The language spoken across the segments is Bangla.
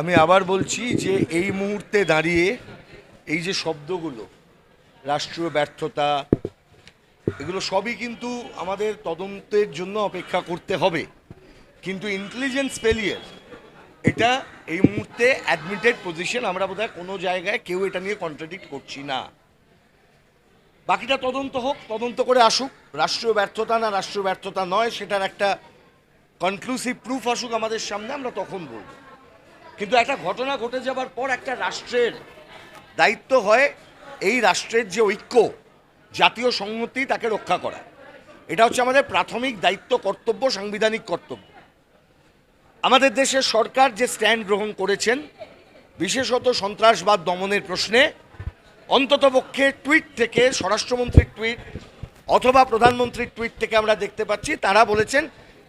আমি আবার বলছি যে এই মুহূর্তে দাঁড়িয়ে এই যে শব্দগুলো, রাষ্ট্রীয় ব্যর্থতা, এগুলো সবই কিন্তু আমাদের তদন্তের জন্য অপেক্ষা করতে হবে। কিন্তু ইন্টেলিজেন্স ফেলিয়ার এটা এই মুহূর্তে অ্যাডমিটেড পজিশন আমরা বোধহয় কোনো জায়গায় কেউ এটা নিয়ে কন্ট্রাডিক্ট করছি না। বাকিটা তদন্ত হোক, তদন্ত করে আসুক। রাষ্ট্রীয় ব্যর্থতা না রাষ্ট্রীয় ব্যর্থতা নয়, সেটার একটা কনক্লুসিভ প্রুফ আসুক আমাদের সামনে, আমরা তখন বলব। কিন্তু একটা ঘটনা ঘটে যাবার পর একটা রাষ্ট্রের দায়িত্ব হয় এই রাষ্ট্রের যে ঐক্য, জাতীয় সংহতি তাকে রক্ষা করা। এটা হচ্ছে আমাদের প্রাথমিক দায়িত্ব, কর্তব্য, সাংবিধানিক কর্তব্য। আমাদের দেশের সরকার যে স্ট্যান্ড গ্রহণ করেছেন, বিশেষত সন্ত্রাসবাদ দমনের প্রশ্নে, অন্ততপক্ষে টুইট থেকে, স্বরাষ্ট্রমন্ত্রীর টুইট অথবা প্রধানমন্ত্রীর টুইট থেকে আমরা দেখতে পাচ্ছি, তারা বলেছেন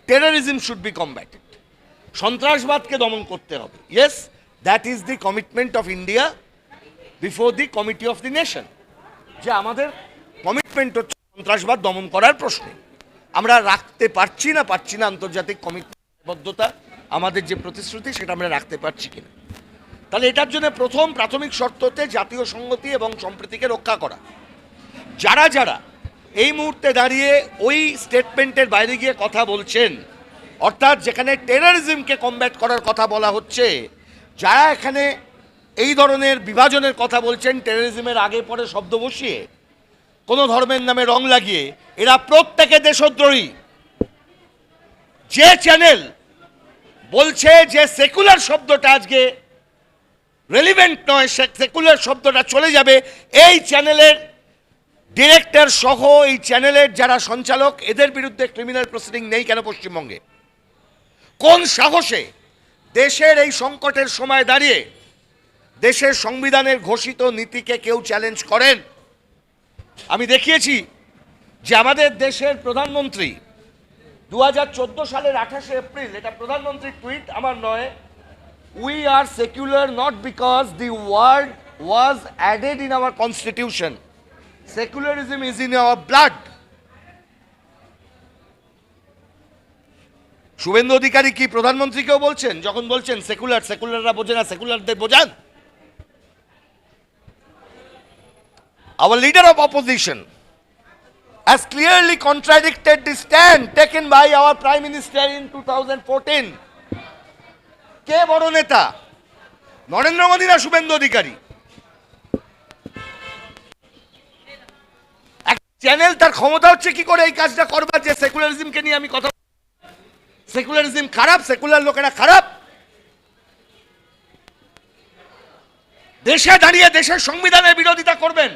টেরারিজম শুড বি কম্ব্যাটেড সন্ত্রাসবাদকে দমন করতে হবে। Yes that is the commitment of India before the committee of the nation যে আমাদের কমিটমেন্ট হচ্ছে সন্ত্রাসবাদ দমন করার প্রশ্নে। আমরা রাখতে পারছি না পারছি না আন্তর্জাতিক কমিটবদ্ধতা আমাদের যে প্রতিশ্রুতি সেটা আমরা রাখতে পারছি কিনা। তাহলে এটার জন্য প্রথম প্রাথমিক শর্ত হচ্ছে জাতীয় সংগতি এবং সম্প্রীতিকে রক্ষা করা। যারা যারা এই মুহূর্তে দাঁড়িয়ে ওই স্টেটমেন্টের বাইরে গিয়ে কথা বলছেন অর্থাৎ যেখানে টেররিজমকে কমব্যাট করার কথা বলা হচ্ছে, যারা এখানে এই ধরনের বিভাজনের কথা বলছেন টেররিজমের আগে পরে শব্দ বসিয়ে, কোনো ধর্মের নামে রং লাগিয়ে, এরা প্রত্যেকে দেশদ্রোহী। যে চ্যানেল বলছে যে সেকুলার শব্দটা আজকে রেলিভেন্ট নয় সেকুলার শব্দটা চলে যাবে, এই চ্যানেলের ডিরেক্টর সহ এই চ্যানেলের যারা সঞ্চালক, এদের বিরুদ্ধে ক্রিমিনাল প্রসিডিং নেই কেন পশ্চিমবঙ্গে? কোন সাহসে দেশের এই সংকটের সময় দাঁড়িয়ে দেশের সংবিধানের ঘোষিত নীতিকে কেউ চ্যালেঞ্জ করেন আমি দেখিয়েছি যে আমাদের দেশের প্রধানমন্ত্রী দু হাজার চোদ্দ সালের আঠাশে এপ্রিল, এটা প্রধানমন্ত্রীর টুইট, আমার নয় we are secular not because the word was added in our constitution secularism is in our blood. Shubhendu Adhikari কি প্রধানমন্ত্রীকেও বলছেন? যখন বলছেন, সেকুলার, সেকুলাররা বোঝে না, সেকুলারদের বোঝান। Our leader of opposition has clearly contradicted the stand taken by our Prime Minister in 2014. কে বড় নেতা? নরেন্দ্র মোদী না শুভেন্দু অধিকারী? এক চ্যানেল তার ক্ষমতা হচ্ছে কি করে এই কাজটা করবার? যে সেকুলারিজমকে নিয়ে আমি কথা সেকুলারিজম খারাপ, সেকুলার লোকেরা খারাপ। দেশে দাঁড়িয়ে দেশের সংবিধানের বিরোধিতা করবেন।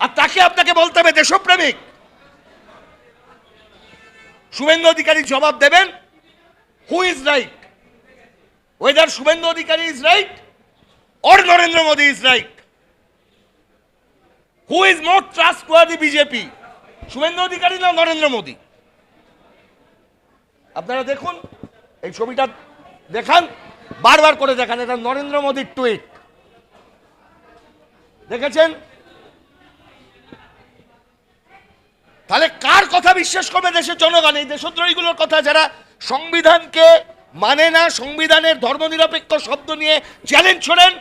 আর তাকে আপনাকে বলতে হবে দেশপ্রেমিক। শুভেন্দু অধিকারী জবাব দেবেন who is right whether Shubhendu Adhikari is right or Narendra Modi is right. Who is more trustworthy BJP? Shubhendu Adhikari না নরেন্দ্র মোদী? আপনারা দেখুন, এই ছবিটা দেখান, বারবার করে দেখান, এটা নরেন্দ্র মোদীর টুইট দেখেছেন? তাহলে কার কথা বিশ্বাস করবে দেশের জনগণ? এই দেশদ্রোহীগুলোর কথা যারা সংবিধানকে মানে না, সংবিধানের ধর্মনিরপেক্ষ শব্দ নিয়ে চ্যালেঞ্জ ছোড়েন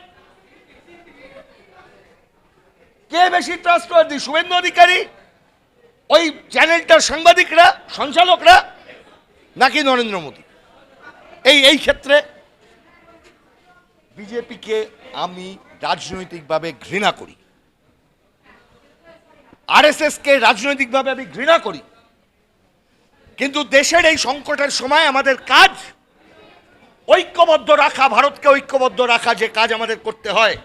কে বেশি ট্রাস্ট শুভেন্দু অধিকারী, ওই চ্যানেলটার সাংবাদিকরা, সঞ্চালকরা নাকি নরেন্দ্র মোদী? এই এই ক্ষেত্রে বিজেপিকে আমি রাজনৈতিকভাবে ঘৃণা করি। আরএসএসকে রাজনৈতিকভাবে আমি ঘৃণা করি। কিন্তু দেশের এই সংকটের সময় আমাদের কাজ ঐক্যবদ্ধ রাখা, ভারতকে ঐক্যবদ্ধ রাখা যে কাজ আমাদের করতে হয়